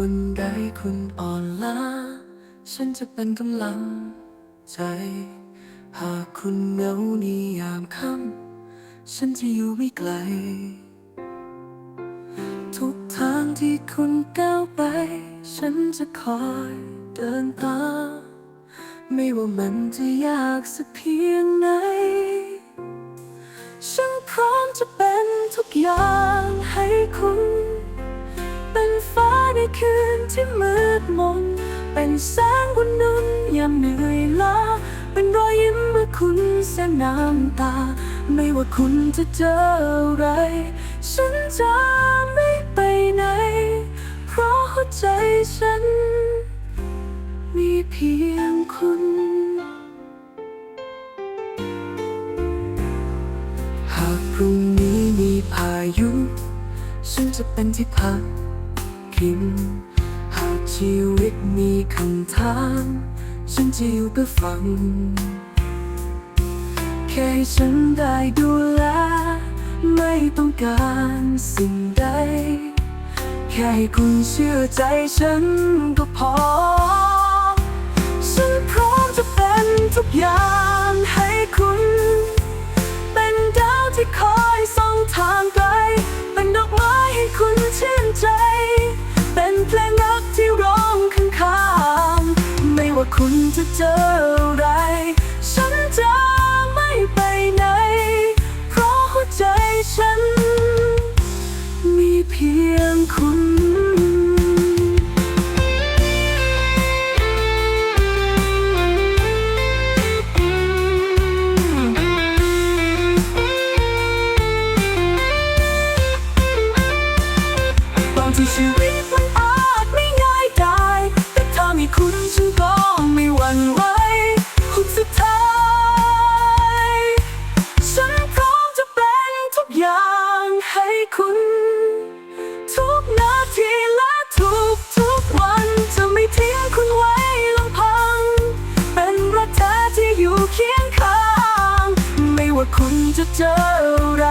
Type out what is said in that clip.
วันใดคุณอ่อนล้า ฉันจะเป็นกำลังใจ หากคุณเหงาในยามค่ำฉันจะอยู่ไม่ไกล ทุกทางที่คุณก้าวไป ฉันจะคอยเดินตามไม่ว่ามันจะยากสักเพียงไหน ฉันพร้อมจะเป็นทุกอย่างให้คุณ คืนที่มืดมน เป็นแสงบนนุนยามเหนื่อยล้า เป็นรอยยิ้มเมื่อคุณเสียน้ำตา ไม่ว่าคุณจะเจออะไร ฉันจะไม่ไปไหน เพราะหัวใจฉัน มีเพียงคุณหากพรุ่งนี้มีพายุ ฉันจะเป็นที่พัก พิงหากชีวิตมีคำถาม ฉันจะอยู่เพื่อฟัง แค่ให้ฉันได้ดูแล ไม่ต้องการสิ่งใด แค่ให้คุณเชื่อใจฉันก็พอ ฉันพร้อมจะเป็นทุกอย่างให้คุณ เป็นดาวที่คอย คุณจะเจออะไร ฉันจะไม่ไปไหน เพราะหัวใจฉัน มีเพียงคุณบางทีชีวิต จะเจออะไร